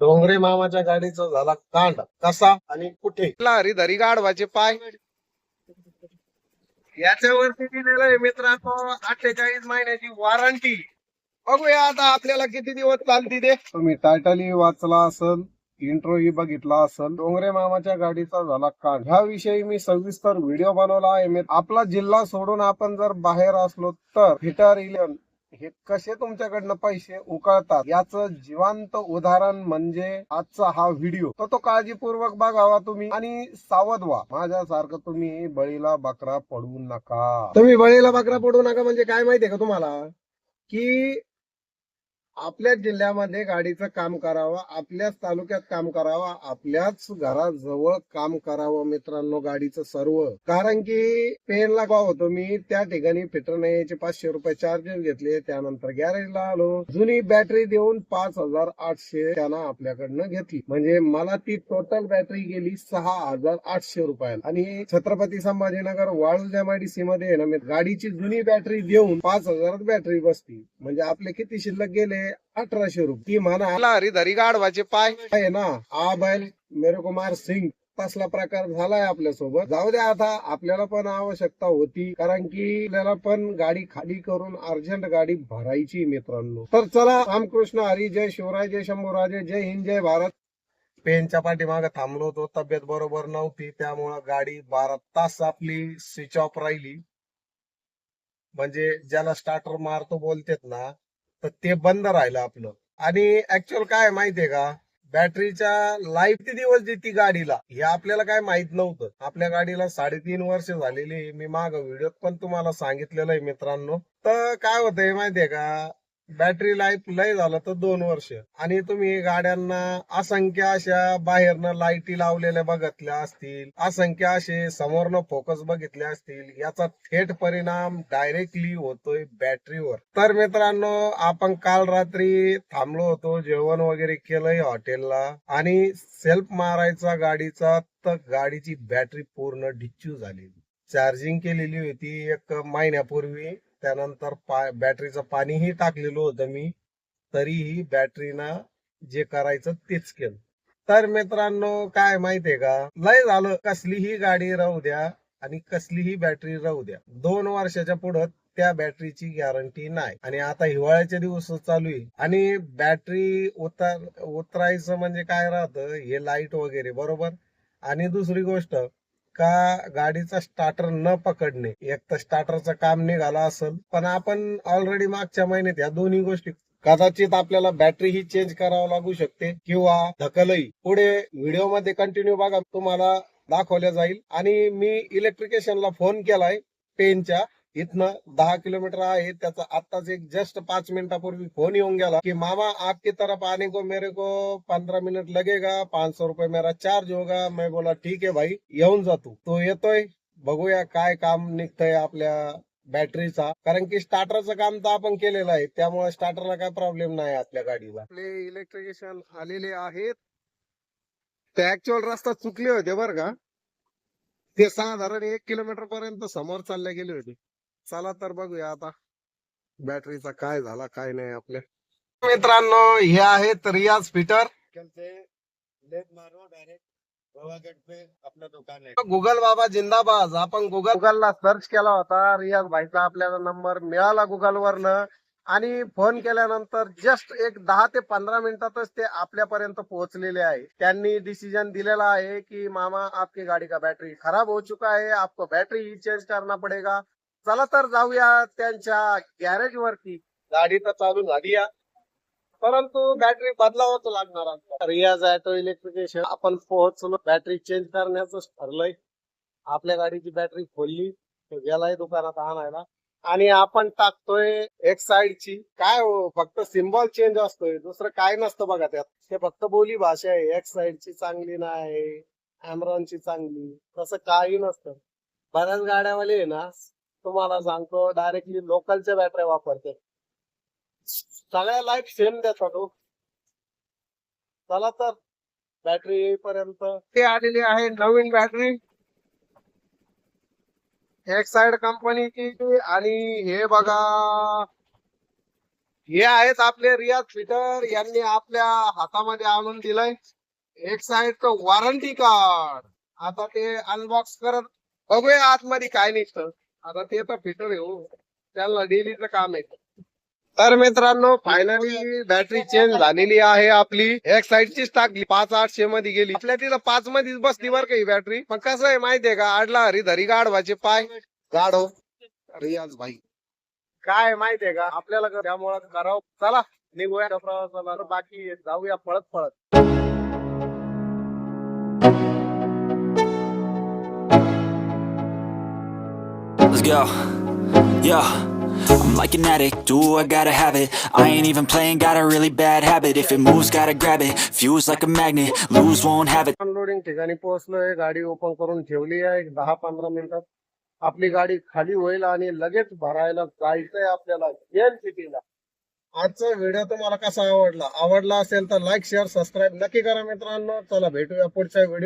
डोंगरे मामाच्या गाडीचा झाला कांड. कसा आणि कुठे? हरिधरी गाढवाचे पाय. याच्यावरती दिलेलं आहे मित्रांनो अठ्ठेचाळीस महिन्याची वॉरंटी बघूया आता आपल्याला किती दिवस चालती ते. तुम्ही टायटलही वाचला असल इंट्रोही बघितला असल डोंगरे मामाच्या गाडीचा झाला कांड. ह्याविषयी मी सविस्तर व्हिडिओ बनवला आहे. आपला जिल्हा सोडून आपण जर बाहेर असलो तर फिटर इलेव्हन हे कसे तुमच्याकडनं पैसे उकळतात? याचं जिवंत उदाहरण म्हणजे आजचा हा व्हिडिओ. तर तो काळजीपूर्वक बघावा तुम्ही आणि सावध व्हा. माझ्यासारखं तुम्ही बळीला बकरा पडू नका. तुम्ही बळीला बकरा पडू नका म्हणजे काय माहितीये का तुम्हाला? की आपल्या जिल्ह्यामध्ये गाडीचं काम करावं आपल्याच तालुक्यात काम करावं आपल्याच घराजवळ काम करावं मित्रांनो गाडीचं सर्व. कारण की पेनला गाव होतो मी त्या ठिकाणी फिटर याचे पाचशे रुपये चार्जेस घेतले त्यानंतर गॅरेजला आलो. जुनी बॅटरी देऊन पाच हजार आठशे त्यांना आपल्याकडनं घेतली. म्हणजे मला ती टोटल बॅटरी गेली सहा हजार आठशे रुपयाला. आणि छत्रपती संभाजीनगर वाळूज एमआयडीसी मध्ये ना मी गाडीची जुनी बॅटरी देऊन पाच हजारात बॅटरी बसती. म्हणजे आपले किती शिल्लक गेले? अठराशे रुपये. ती म्हणा हरिधरी गाढवाचे पाय. आहे ना आ बैल मेरे कुमार सिंग तसला प्रकार झालाय आपल्यासोबत. जाऊ द्या आता आपल्याला पण आवश्यकता होती कारण की आपल्याला पण गाडी खाली करून अर्जंट गाडी भरायची मित्रांनो. तर चला रामकृष्ण हरी जय शिवराय जय शंभूराजे जय हिंद जय भारत. पेनच्या पाठीमागे थांबलो होतो तब्येत बरोबर नव्हती त्यामुळं गाडी बारा तास आपली स्विच ऑफ राहिली. म्हणजे ज्याला स्टार्टर मारतो बोलतेत ना तर ते बंद राहिलं आपलं. आणि ऍक्च्युअल काय माहितीये का? बॅटरीच्या लाईफ ती दिवस देते गाडीला? हे आपल्याला काय माहीत नव्हतं. आपल्या गाडीला साडेतीन वर्ष झालेली मी माग व्हिडिओत पण तुम्हाला सांगितलेलं आहे मित्रांनो. तर काय होतंय माहितीये का? बॅटरी लाईफ लय झालं तर दोन वर्ष. आणि तुम्ही गाड्यांना असंख्य अशा बाहेरनं लाईटी लावलेल्या बघितल्या असतील असंख्य असे समोरनं फोकस बघितले असतील याचा थेट परिणाम डायरेक्टली होतोय बॅटरीवर तर मित्रांनो आपण काल रात्री थांबलो होतो जेवण वगैरे केलंय हॉटेलला. आणि सेल्फ मारायचा गाडीचा तर गाडीची बॅटरी पूर्ण डिच्यू झालेली चार्जिंग केलेली होती एक महिन्यापूर्वी. त्यानंतर पा- बॅटरीचं पाणीही टाकलेलं होतं मी. तरीही बॅटरीनं जे करायचं तेच केलं. तर मित्रांनो काय माहितीये का? लय झालं. कसलीही गाडी राहू द्या आणि कसलीही बॅटरी राहू द्या. दोन वर्षाच्या पुढं त्या बॅटरीची गॅरंटी नाही. आणि आता हिवाळ्याचे दिवस चालू आहे. आणि बॅटरी उतर उतरायचं म्हणजे काय राहतं? हे लाइट वगैरे बरोबर? आणि दुसरी गोष्ट का गाडीचा स्टार्टर न पकडणे? एक तर स्टार्टरचं काम निघालं असेल पण आपण ऑलरेडी मागच्या महिन्यात या दोन्ही गोष्टी कदाचित आपल्याला बॅटरी ही चेंज करावं लागू शकते किंवा ढकलही. पुढे व्हिडिओमध्ये कंटिन्यू बघा तुम्हाला दाखवल्या जाईल. आणि मी इलेक्ट्रिकेशनला फोन केलाय पेनच्या इथनं दहा किलोमीटर आहे त्याचा आताच एक जस्ट पाच मिनिटापूर्वी फोन येऊन गेला की मामा आपकी तरफ आने को मेरे को पंधरा मिनिट लगेगा पाच सौ रुपये मेरा चार्ज होगा. मैं बोला ठीक आहे भाई येऊन जातो तो. येतोय बघूया काय काम निघतंय आपल्या बॅटरीचा कारण की स्टार्टरचं काम तर आपण केलेलं आहे त्यामुळे स्टार्टरला काय प्रॉब्लेम नाही आपल्या गाडीला. आपले इलेक्ट्रिशियन आलेले आहेत. ते ऍक्च्युअल रस्ता चुकले होते बरं का. ते साधारण एक किलोमीटर पर्यंत समोर चालले गेले होते. चला तर बघूया आता. बॅटरीचा काय झाला काय नाही आपल्या. मित्रांनो हे आहेत रियाज फिटर मारो डायरेक्ट गोवागढ़ पे अपना दुकान गुगल बाबा जिंदाबाद. आपण गुगल गुगलला सर्च केला होता. रियाज भाईचा आपल्याला नंबर मिळाला गुगल वरनं आणि फोन केल्यानंतर जस्ट एक दहा ते पंधरा मिनिटातच ते आपल्यापर्यंत पोहोचलेले आहे. त्यांनी डिसिजन दिलेला आहे की मामा आपकी गाडी का बॅटरी खराब हो चुका है आपको बैटरी ही चेंज करना पडेगा? चला तर जाऊया त्यांच्या गॅरेज वरती. गाडी तर चालू झाली या. परंतु बॅटरी बदलावंच लागणार आहे. रियाज ऑटो इलेक्ट्रिकेशन आपण पोहोचलो. बॅटरी चेंज करण्याचं ठरलंय. आपल्या गाडीची बॅटरी खोलली. गेलाय दुकानात आणायला. आणि आपण टाकतोय एक साइडची काय हो फक्त सिम्बॉल चेंज असतोय. दुसरं काय नसतं बघा त्यात. ते फक्त बोली भाषा आहे. एक साइडची चांगली नाही. अॅमरॉनची चांगली. तसं काही नसतं. बऱ्याच गाड्यावाले ना तुम्हाला सांगतो डायरेक्टली लोकलच्या बॅटऱ्या वापरते. सगळ्या लाईफ सेम देतो हो चला तर बॅटरी येईपर्यंत. ते आलेली आहे नवीन बॅटरी एक साइड कंपनीची आणि हे बघा. हे आहेत आपले रियाज फिटर. यांनी आपल्या हातामध्ये आणून दिलंय. एक साइड वॉरंटी कार्ड आता ते अनबॉक्स करत बघूया आतमध्ये काय निघतं. आता ते तर फिटर आहे हो. त्यांना डेलीचं काम आहे. तर मित्रांनो फायनली बॅटरी चेंज झालेली आहे आपली. एक साईडचीच टाकली पाच आठशे मध्ये गेली. आपल्या तिथं पाच मध्येच बसली बरं का ही बॅटरी पण कसं आहे माहितीये का आडला हरी धरी गाढवाचे पाय. गाढव हो. रियाज भाई. काय माहितीये का आपल्याला क- त्यामुळं करावं. चला निघूया. त्या प्रवासाला बाकी जाऊया पळत पळत Let's go. Yo. I'm like an addict, do I gotta have it? I ain't even playing, got a really bad habit. If it moves, gotta grab it, fuse like a magnet Lose, won't have it. Unloading ठिकाणी पोहोचलोय गाडी open करून ठेवली आहे एक दहा पंधरा मिनिटात. आपली गाडी खाली होईल आणि लगेच भरायला जायचंय आपल्याला जेल सिटीला आजचा व्हिडिओ तुम्हाला कसा आवडला? आवडला असेल तर लाईक शेअर सबस्क्राईब नक्की करा मित्रांनो. चला भेटूया पुढच्या व्हिडिओ